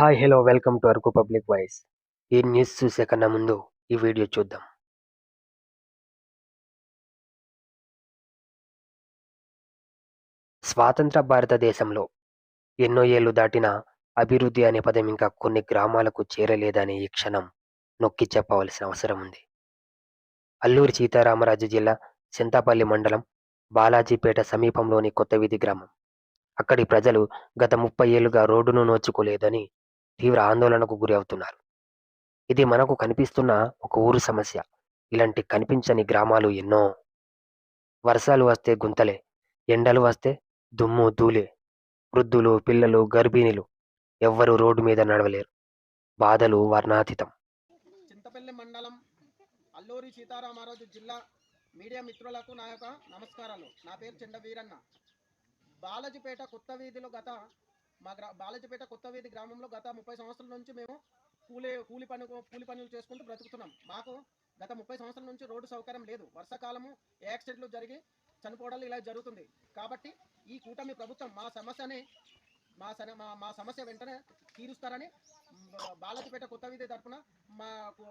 Hi hello welcome to Araku public voice. ఈ news చూసే కన్నా ముందు ఈ వీడియో చూద్దాం. స్వాతంత్ర భారతదేశంలో ఎన్నో ఏళ్ళు దాటిన అభివృద్ధి అనే పదం ఇంకా కొన్ని గ్రామాలకు చేరలేదనే ఈ క్షణం నొక్కి చెప్పవలసిన అవసరం ఉంది. అల్లూరి సీతారామరాజు జిల్లా చింతాపల్లి మండలం బాలాజీపేట సమీపంలోని కొత్తవీధి గ్రామం. అక్కడి ప్రజలు గత ముప్పై ఏళ్ళుగా రోడ్డును నోచుకోలేదని తీవ్ర ఆందోళనకు గురి అవుతున్నారు. ఇది మనకు కనిపిస్తున్న ఒక ఊరు సమస్య. ఇలాంటి కనిపించని గ్రామాలు ఎన్నో. వర్షాలు వస్తే గుంతలే ఎండలు వస్తే దుమ్ము ధూళే. వృద్ధులు పిల్లలు గర్భిణీలు ఎవ్వరూ రోడ్డు మీద నడవలేరు. బాధలు వర్ణాతీతం. చింతపల్లి మండలం అల్లూరి సీతారామరాజు జిల్లా మీడియా మిత్రులకు నా యొక్క నమస్కారాలు. నా పేరు చెండ వీరన్న బాలాజీపేట కొత్త వీధిలో గత మా గ్రా బాలాజీపేట కొత్త గ్రామంలో గత ముప్పై సంవత్సరాల నుంచి మేము కూలి కూలి పని కూలి పనులు చేసుకుంటూ బ్రతుకుతున్నాం. మాకు గత ముప్పై సంవత్సరాల నుంచి రోడ్డు సౌకర్యం లేదు. వర్షాకాలము యాక్సిడెంట్లు జరిగి చనిపోవడాలు ఇలా జరుగుతుంది. కాబట్టి ఈ కూటమి ప్రభుత్వం మా సమస్యని మా సన మా మా సమస్య వెంటనే తీరుస్తారని మ్, బాలాజీపేట కొత్త విధి తరపున మా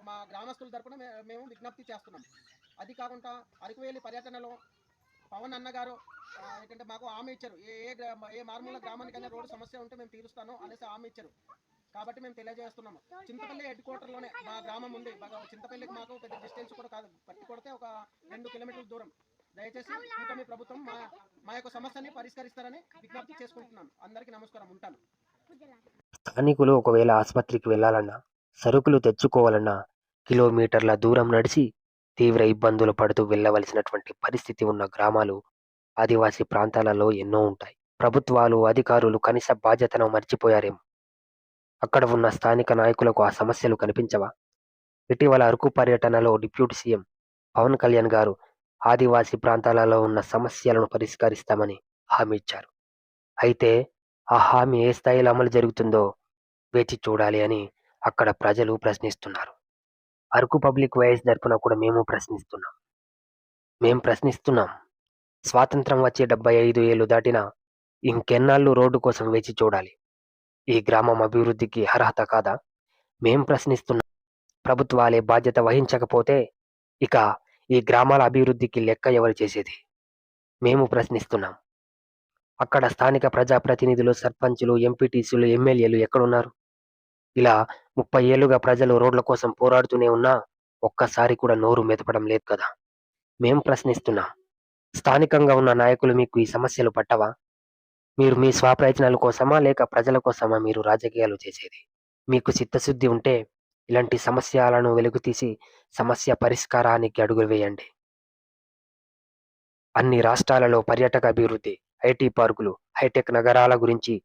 మా గ్రామస్తుల తరపున మేము విజ్ఞప్తి చేస్తున్నాం. అది కాకుండా అరకువేలి పర్యటనలో పవన్ అన్నగారు ఏంటంటే మాకు హామీ ఇచ్చారు. ఏ ఏ గ్రామ ఏ మారుమూల గ్రామానికైనా రోడ్డు సమస్య ఉంటే మేము తీరుస్తాను అనేసి హామీ ఇచ్చారు. కాబట్టి మేము తెలియజేస్తున్నాము. చింతపల్లి హెడ్ క్వార్టర్లోనే మా గ్రామం ఉంది. చింతపల్లికి మాకు పెద్ద డిస్టెన్స్ కూడా కాదు. పట్టి కొడితే ఒక రెండు కిలోమీటర్ల దూరం. దయచేసి కూటమి ప్రభుత్వం మా మా యొక్క సమస్యని పరిష్కరిస్తారని విజ్ఞప్తి చేసుకుంటున్నాను. అందరికీ నమస్కారం. ఉంటాను. స్థానికులు ఒకవేళ ఆసుపత్రికి వెళ్ళాలన్నా సరుకులు తెచ్చుకోవాలన్నా కిలోమీటర్ల దూరం నడిచి తీవ్ర ఇబ్బందులు పడుతూ వెళ్ళవలసినటువంటి పరిస్థితి ఉన్న గ్రామాలు ఆదివాసీ ప్రాంతాలలో ఎన్నో ఉంటాయి. ప్రభుత్వాలు అధికారులు కనీస బాధ్యతను మర్చిపోయారేమో. అక్కడ ఉన్న స్థానిక నాయకులకు ఆ సమస్యలు కనిపించవా? ఇటీవల అరకు పర్యటనలో డిప్యూటీ సీఎం పవన్ కళ్యాణ్ గారు ఆదివాసీ ప్రాంతాలలో ఉన్న సమస్యలను పరిష్కరిస్తామని హామీ ఇచ్చారు. అయితే ఆ హామీ ఏ స్థాయిలో అమలు జరుగుతుందో వేచి చూడాలి అని అక్కడ ప్రజలు ప్రశ్నిస్తున్నారు. అరకు పబ్లిక్ వాయిస్ తరపున కూడా మేము ప్రశ్నిస్తున్నాం. మేము ప్రశ్నిస్తున్నాం. స్వాతంత్రం వచ్చే డెబ్బై ఐదు ఏళ్ళు దాటినా ఇంకెన్నాళ్ళు రోడ్డు కోసం వేచి చూడాలి. ఈ గ్రామం అభివృద్ధికి అర్హత కాదా? మేం ప్రశ్నిస్తున్నాం. ప్రభుత్వాలే బాధ్యత వహించకపోతే ఇక ఈ గ్రామాల అభివృద్ధికి లెక్క ఎవరు చేసేది? మేము ప్రశ్నిస్తున్నాం. అక్కడ స్థానిక ప్రజాప్రతినిధులు సర్పంచులు ఎంపీటీసీలు ఎమ్మెల్యేలు ఎక్కడున్నారు? ఇలా ముప్పై ఏళ్ళుగా ప్రజలు రోడ్ల కోసం పోరాడుతూనే ఉన్నా ఒక్కసారి కూడా నోరు మెదపడం లేదు కదా. మేం ప్రశ్నిస్తున్నాం స్థానికంగా ఉన్న నాయకులు మీకు ఈ సమస్యలు పట్టవా? మీరు మీ స్వప్రయత్నాల కోసమా లేక ప్రజల కోసమా మీరు రాజకీయాలు చేసేది? మీకు చిత్తశుద్ధి ఉంటే ఇలాంటి సమస్యలను వెలుగుతీసి సమస్య పరిష్కారానికి అడుగులు వేయండి. అన్ని రాష్ట్రాలలో పర్యాటక అభివృద్ధి ఐటీ పార్కులు హైటెక్ నగరాల గురించి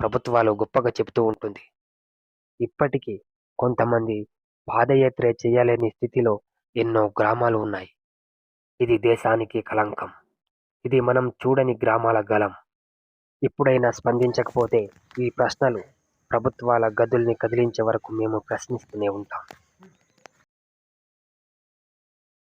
ప్రభుత్వాలు గొప్పగా చెబుతూ ఉంటుంది. ఇప్పటికీ కొంతమంది పాదయాత్ర చేయలేని స్థితిలో ఎన్నో గ్రామాలు ఉన్నాయి. ఇది దేశానికి కలంకం ఇది మనం చూడని గ్రామాల గలం ఇప్పుడైనా స్పందించకపోతే ఈ ప్రశ్నలు ప్రభుత్వాల గదుల్ని కదిలించే వరకు మేము ప్రశ్నిస్తూనే ఉంటాం.